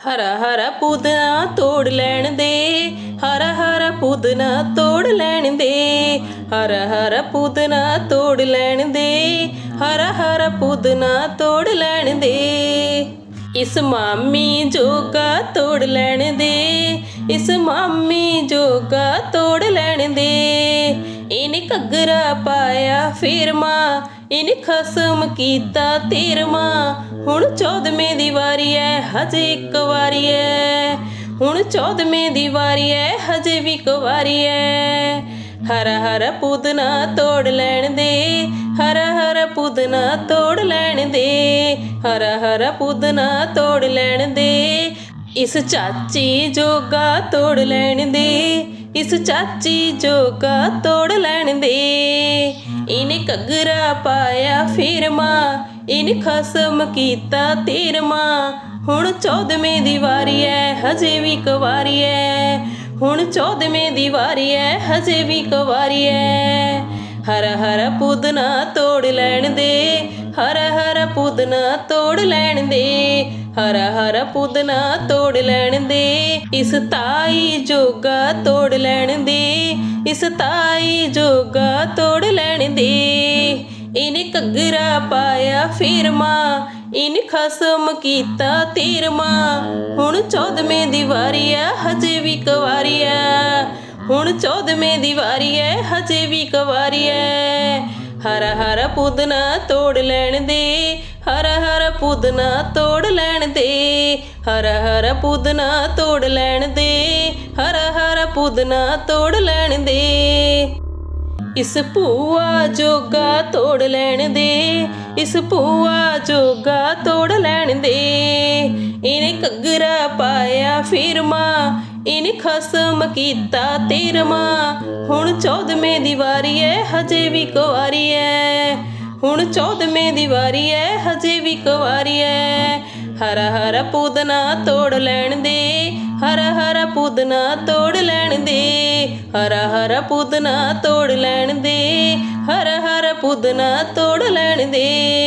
ਹਰਾ ਹਰਾ ਪੁਦਨਾ ਤੋੜ ਲੈਣ ਦੇ, ਹਰਾ ਹਰਾ ਪੁਦਨਾ ਤੋੜ ਲੈਣ ਦੇ, ਹਰਾ ਹਰਾ ਪੁਦਨਾ ਤੋੜ ਲੈਣ ਦੇ, ਹਰਾ ਹਰਾ ਪੁਦਨਾ ਤੋੜ ਲੈਣ ਦੇ। ਇਸ ਮਾਮੀ ਜੋਗਾ ਤੋੜ ਲੈਣ ਦੇ, ਇਸ ਮਾਮੀ ਜੋਗਾ ਤੋੜ ਲੈਣ ਦੇ। ਇਹਨੇ ਘੱਗਰਾ ਪਾਇਆ ਫਿਰਮਾ ਇਹਨੇ ਖਸਮ ਕੀਤਾ ਤੇਰਮਾ। ਹੁਣ ਚੌਦਵੇਂ ਦੀ ਵਾਰੀ ਐ, ਹਜੇ ਇੱਕ ਵਾਰੀ ਐ। ਹੁਣ ਚੌਦਵੇਂ ਦੀ ਵਾਰੀ ਐ, ਹਜੇ ਵੀ ਇੱਕ ਵਾਰੀ ਐ। ਹਰਾ ਹਰ ਪੁਦਨਾ ਤੋੜ ਲੈਣ ਦੇ, ਹਰਾ ਹਰ ਪੁਦਨਾ ਤੋੜ ਲੈਣ ਦੇ। ਹਰਾ ਹਰਾ ਪੁਦਨਾ ਤੋੜ ਲੈਣ ਦੇ ਇਸ ਚਾਚੀ ਜੋਗਾ ਤੋੜ ਲੈਣ ਦੇ, ਇਸ ਚਾਚੀ ਜੋਗਾ ਤੋੜ ਲੈਣ ਦੇ। ਇਹਨੇ ਘੱਗਰਾ ਪਾਇਆ ਫਿਰਮਾ, ਇਹਨੇ ਖਸਮ ਕੀਤਾ ਤੇਰਮਾ। ਹੁਣ ਚੌਦਵੇਂ ਦੀ ਵਾਰੀ ਐ, ਹਜੇ ਵੀ ਕੁਵਾਰੀ ਐ। ਹੁਣ ਚੌਦਵੇਂ ਦੀ ਵਾਰੀ ਐ, ਹਜੇ ਵੀ ਕੁਵਾਰੀ ਐ। ਹਰਾ ਹਰ ਪੁਦਨਾ ਤੋੜ ਲੈਣ ਦੇ, ਹਰਾ ਹਰ ਪੁਦਨਾ ਤੋੜ ਲੈਣ ਦੇ, ਹਰਾ ਹਰ ਪੁਦਨਾ ਤੋੜ ਲੈਣ ਦੇ, ਇਸ ਤਾਈ ਜੋਗਾ ਤੋੜ ਲੈਣ ਦੇ, ਇਸ ਤਾਈ ਜੋਗਾ ਤੋੜ ਲੈਣ ਦੇ। ਇਹਨੇ ਘੱਗਰਾ ਪਾਇਆ ਫਿਰਮਾ, ਇਨ ਖਸਮ ਕੀਤਾ ਤੀਰਮਾ, ਹੁਣ ਚੌਦਵੇਂ ਦੀ ਵਾਰੀ ਆ ਹਜੇ ਵੀ ਕਵਾਰੀ ਆ ਹੁਣ ਚੌਦਵੇਂ ਦੀ ਵਾਰੀ ਐ, ਹਜੇ ਵੀ ਕਵਾਰੀ ਐ। ਹਰਾ ਹਰ ਪੁਦਨਾ ਤੋੜ ਲੈਣ ਦੇ, ਹਰ ਹਰ ਪੁਦਨਾ ਤੋੜ ਲੈਣ ਦੇ। ਹਰਾ ਹਰ ਪੁਦਨਾ ਤੋੜ ਲੈਣ ਦੇ, ਹਰਾ ਹਰ ਪੁਦਨਾ ਤੋੜ ਲੈਣ ਦੇ। ਇਸ ਭੂਆ ਜੋਗਾ ਤੋੜ ਲੈਣ ਦੇ, ਇਸ ਭੂਆ ਜੋਗਾ ਤੋੜ ਲੈਣ ਦੇ। ਇਹਨੇ ਘੱਗਰਾ ਪਾਇਆ ਫਿਰ ਮਾਂ ਇਨ ਖਸਮ ਕੀਤਾ ਤੇਰਮਾ ਹੁਣ ਚੌਦਵੇਂ ਦੀ ਵਾਰੀ ਐ ਹਜੇ ਵੀ ਕੁਵਾਰੀ ਐ ਹੁਣ ਚੌਦਵੇਂ ਦੀ ਵਾਰੀ ਐ ਹਜੇ ਵੀ ਕੁਵਾਰੀ ਐ ਹਰਾ ਹਰ ਪੂਦਨਾ ਤੋੜ ਲੈਣ ਦੇ, ਹਰਾ ਹਰ ਪੂਦਨਾ ਤੋੜ ਲੈਣ ਦੇ। ਹਰਾ ਹਰ ਪੁਦਨਾ ਤੋੜ ਲੈਣ ਦੇ, ਹਰਾ ਹਰ ਪੁਦਨਾ ਤੋੜ ਲੈਣ ਦੇ।